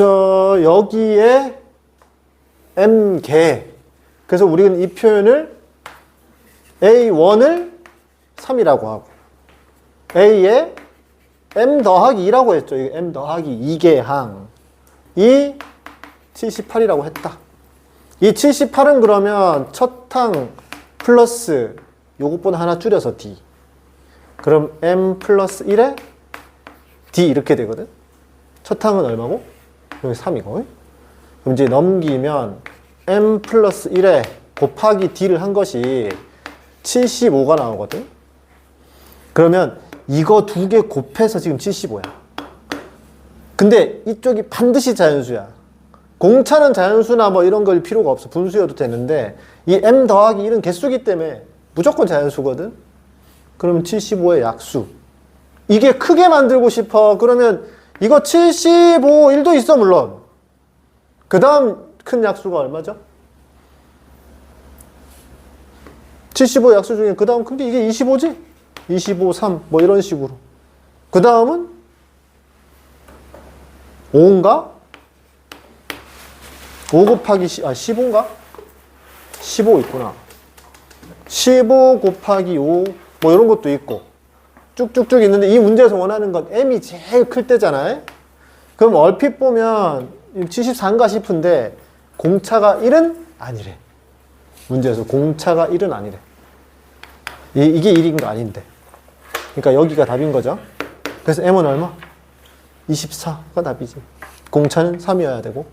저 여기에 m개 그래서 우리는 이 표현을 a1을 3이라고 하고 a에 m 더하기 2라고 했죠. m 더하기 2개 항이 78이라고 했다. 이 78은 그러면 첫 항 플러스 요것보다 하나 줄여서 d. 그럼 m 플러스 1에 d 이렇게 되거든. 첫 항은 얼마고? 여기 3이고. 그럼 이제 넘기면 m 플러스 1에 곱하기 d를 한 것이 75가 나오거든. 그러면 이거 두 개 곱해서 지금 75야. 근데 이쪽이 반드시 자연수야. 공차는 자연수나 뭐 이런 걸 필요가 없어. 분수여도 되는데 이 m 더하기 1은 개수기 때문에 무조건 자연수거든. 그러면 75의 약수. 이게 크게 만들고 싶어. 그러면 이거 75, 1도 있어 물론. 그 다음 큰 약수가 얼마죠? 75 약수 중에 그 다음 큰 게 이게 25지? 25, 3, 뭐 이런 식으로. 그 다음은 5인가? 5 곱하기, 10, 아, 15인가? 15 있구나. 15 곱하기 5, 뭐 이런 것도 있고. 쭉쭉쭉 있는데 이 문제에서 원하는 건 m이 제일 클 때잖아요? 그럼 얼핏 보면 74인가 싶은데 공차가 1은 아니래. 문제에서 공차가 1은 아니래. 이, 이게 1인 거 아닌데. 그러니까 여기가 답인 거죠. 그래서 m은 얼마? 24가 답이지. 공차는 3이어야 되고